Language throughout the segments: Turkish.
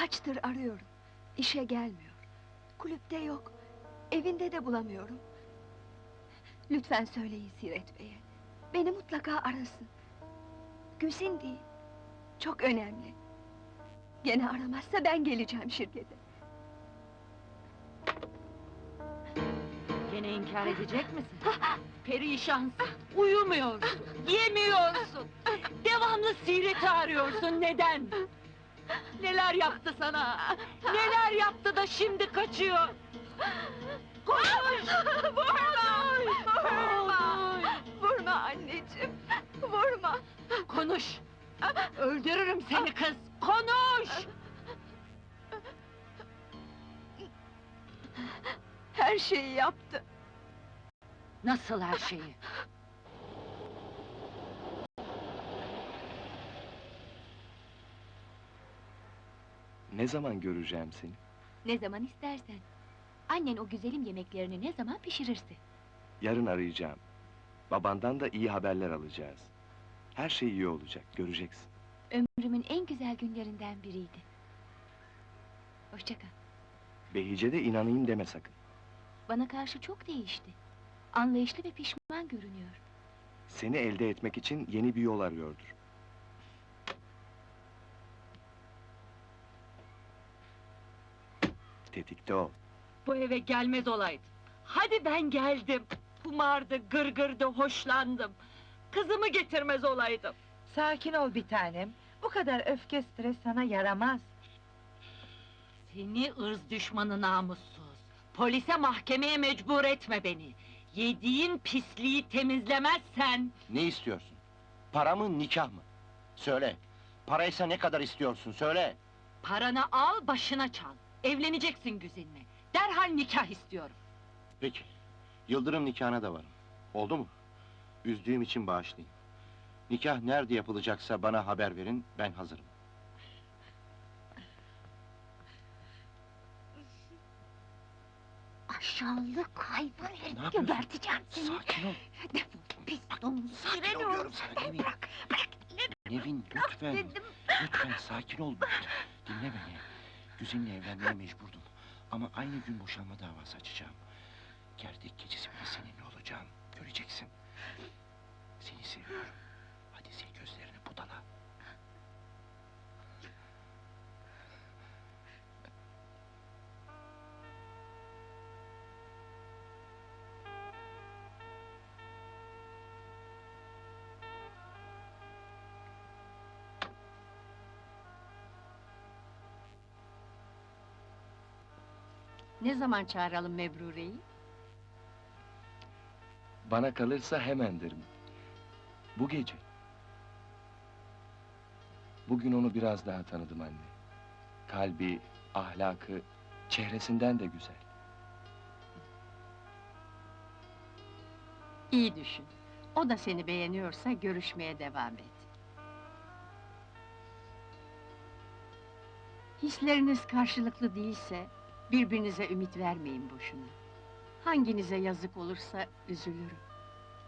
Kaçtır arıyorum. İşe gelmiyor. Kulüpte yok. Evinde de bulamıyorum. Lütfen söyleyin Siret Bey'e. Beni mutlaka arasın. Güzin değil. Çok önemli. Gene aramazsa ben geleceğim şirkete. Gene inkar edecek misin? Perişansın, uyumuyorsun, yemiyorsun. Devamlı Siret'i arıyorsun, neden? Neler yaptı sana? Neler yaptı da şimdi kaçıyor? Konuş! Vurma! Vurma! Vurma anneciğim! Vurma! Konuş! Öldürürüm seni kız, konuş! Her şeyi yaptı. Nasıl her şeyi? Ne zaman göreceğim seni? Ne zaman istersen. Annen o güzelim yemeklerini ne zaman pişirirse. Yarın arayacağım. Babandan da iyi haberler alacağız. Her şey iyi olacak, göreceksin. Ömrümün en güzel günlerinden biriydi. Hoşça kal. Behice de inanayım deme sakın. Bana karşı çok değişti. Anlayışlı ve pişman görünüyor. Seni elde etmek için yeni bir yol arıyordur. Tetikte ol. Bu eve gelmez olaydı. Hadi ben geldim. Kumardı, gırgırdı, hoşlandım. Kızımı getirmez olaydım. Sakin ol bir tanem. Bu kadar öfke stres sana yaramaz. Seni ırz düşmanı namussuz! Polise mahkemeye mecbur etme beni! Yediğin pisliği temizlemezsen... Ne istiyorsun? Para mı, nikah mı? Söyle. Paraysa ne kadar istiyorsun, söyle. Paranı al, başına çal! Evleneceksin güzinle! Derhal nikah istiyorum! Peki. Yıldırım nikahına da varım. Oldu mu? Üzdüğüm için bağışlayın. Nikah nerede yapılacaksa bana haber verin, ben hazırım. Aşağılık hayvan herif yapıyorsun? geberteceğim seni. Sakin ol. Defol pis domuz. sakin ol diyorum sana, Nevin. Bırak, bırak. Nevin, lütfen. Dedim. Lütfen sakin ol. Dinle beni. Güzinle evlenmeye mecburdum. Ama aynı gün boşanma davası açacağım. Gerdek gecesi bile seninle olacağım. Göreceksin. Seni seviyorum. Hadi sil gözlerini budala. Ne zaman çağıralım Mebrure'yi? Bana kalırsa hemen derim. Bu gece. Bugün onu biraz daha tanıdım anne. Kalbi, ahlakı, çehresinden de güzel. İyi düşün. O da seni beğeniyorsa görüşmeye devam et. Hisleriniz karşılıklı değilse birbirinize ümit vermeyin boşuna. Hanginize yazık olursa üzülürüm.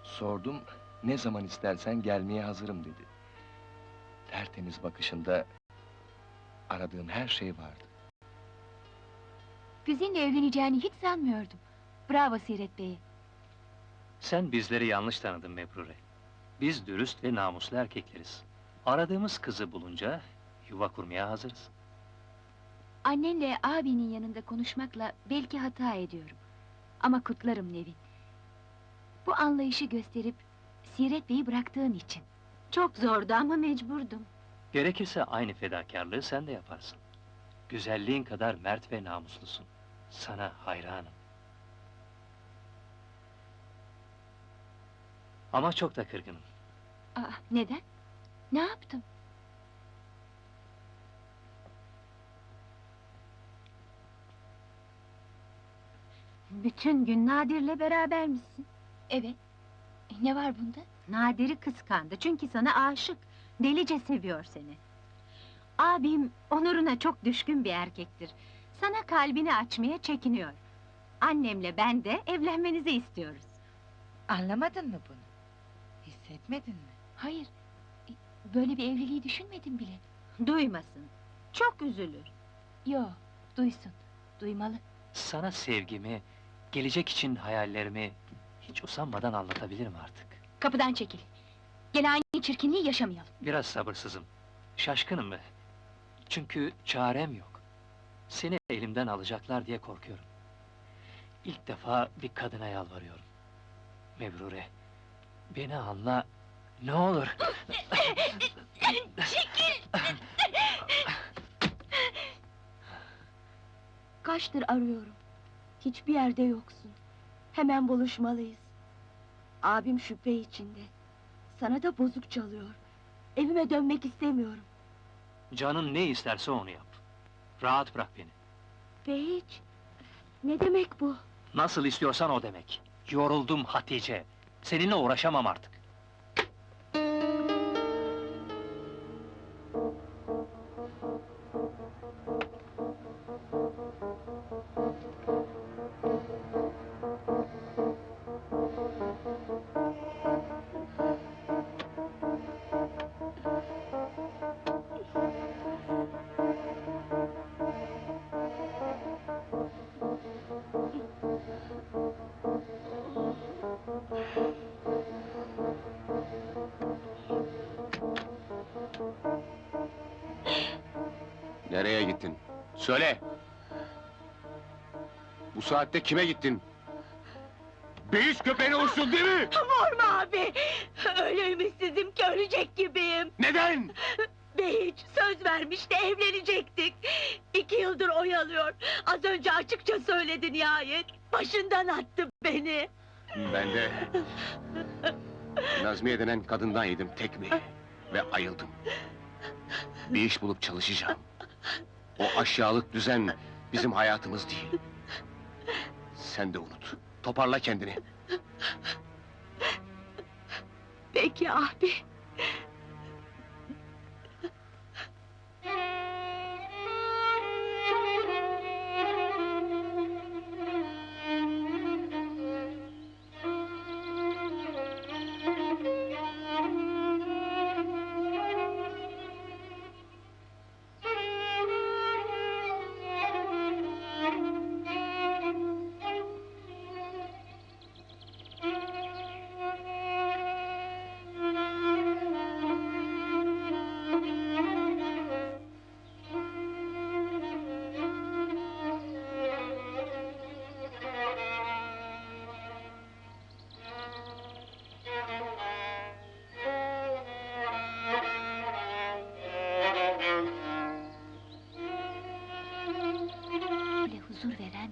Sordum, ne zaman istersen gelmeye hazırım dedi. Tertemiz bakışında aradığım her şey vardı. Güzinle evleneceğini hiç sanmıyordum. Bravo Siret Bey. Sen bizleri yanlış tanıdın Mebrure. Biz dürüst ve namuslu erkekleriz. Aradığımız kızı bulunca yuva kurmaya hazırız. Annenle abinin yanında konuşmakla belki hata ediyorum. Ama kutlarım Nevin. Bu anlayışı gösterip Siret Bey'i bıraktığın için. Çok zordu ama mecburdum. Gerekirse aynı fedakarlığı sen de yaparsın. Güzelliğin kadar mert ve namuslusun. Sana hayranım. Ama çok da kırgınım. Aa, neden? Ne yaptım? Bütün gün Nadir'le beraber misin? Evet. E, Ne var bunda? Nadir'i kıskandı çünkü sana aşık. Delice seviyor seni. Abim onuruna çok düşkün bir erkektir. Sana kalbini açmaya çekiniyor. Annemle ben de evlenmenizi istiyoruz. Anlamadın mı bunu? Hissetmedin mi? Hayır. e, Böyle bir evliliği düşünmedim bile. Duymasın. Çok üzülür. Yo, duysun. Duymalı. Sana sevgimi, gelecek için hayallerimi hiç usanmadan anlatabilirim artık. Kapıdan çekil. Gene aynı çirkinliği yaşamayalım. Biraz sabırsızım. Şaşkınım be. Çünkü çarem yok. Seni elimden alacaklar diye korkuyorum. İlk defa bir kadına yalvarıyorum. Mebrure, beni anla, ne olur. Kaçtır arıyorum. Hiçbir yerde yoksun. Hemen buluşmalıyız. Abim şüphe içinde. Sana da bozuk çalıyor. Evime dönmek istemiyorum. Canın ne isterse onu yap. Rahat bırak beni. Ve hiç. Ne demek bu? Nasıl istiyorsan o demek. Yoruldum Hatice. Seninle uğraşamam artık. Nereye gittin? Söyle! Bu saatte kime gittin? Beyiş köpeğine uçtun değil mi? Vurma abi! Öyle ümitsizim ki ölecek gibiyim. Neden? Behiç söz vermişti evlenecektik. İki yıldır oyalıyor. Az önce açıkça söyledi nihayet. Başından attı beni. Ben de... Nazmiye denen kadından yedim tekmeyi. Ve ayıldım. Bir iş bulup çalışacağım. O aşağılık düzen bizim hayatımız değil. Sen de unut. Toparla kendini. Peki abi.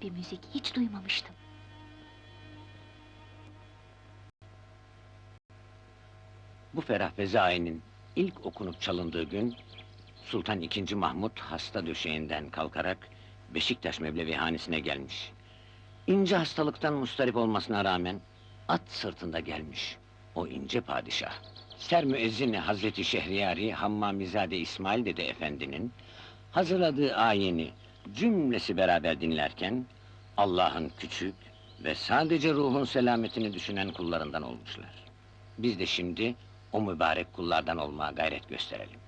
Bir müzik hiç duymamıştım. Bu Ferah Fezai'nin ilk okunup çalındığı gün... ...Sultan II. Mahmut hasta döşeğinden kalkarak... ...Beşiktaş Mevlevihanesi'ne gelmiş. İnce hastalıktan mustarip olmasına rağmen... ...at sırtında gelmiş. O ince padişah. Ser müezzini Hazreti Şehriyari Hammamizade İsmail Dede Efendi'nin... ...hazırladığı ayini cümlesi beraber dinlerken... ...Allah'ın küçük ve sadece ruhun selametini düşünen kullarından olmuşlar. Biz de şimdi o mübarek kullardan olmaya gayret gösterelim.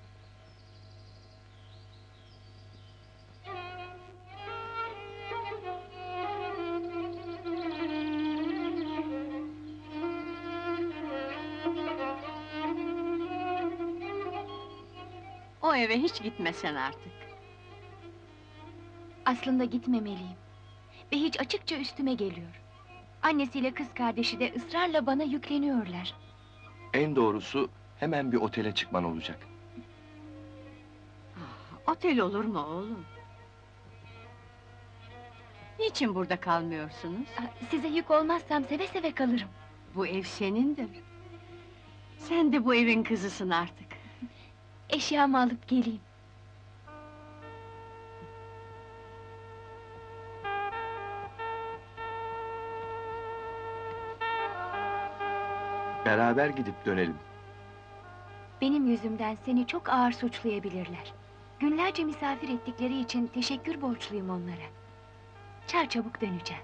O eve hiç gitmesen artık. Aslında gitmemeliyim. Ve hiç açıkça üstüme geliyor. Annesiyle kız kardeşi de ısrarla bana yükleniyorlar. En doğrusu hemen bir otele çıkman olacak. Otel olur mu oğlum? Niçin burada kalmıyorsunuz? Aa, Size yük olmazsam seve seve kalırım. Bu ev senindir. Sen de bu evin kızısın artık. Eşyamı alıp geleyim. Beraber gidip dönelim. Benim yüzümden seni çok ağır suçlayabilirler. Günlerce misafir ettikleri için teşekkür borçluyum onlara. Çarçabuk döneceğim.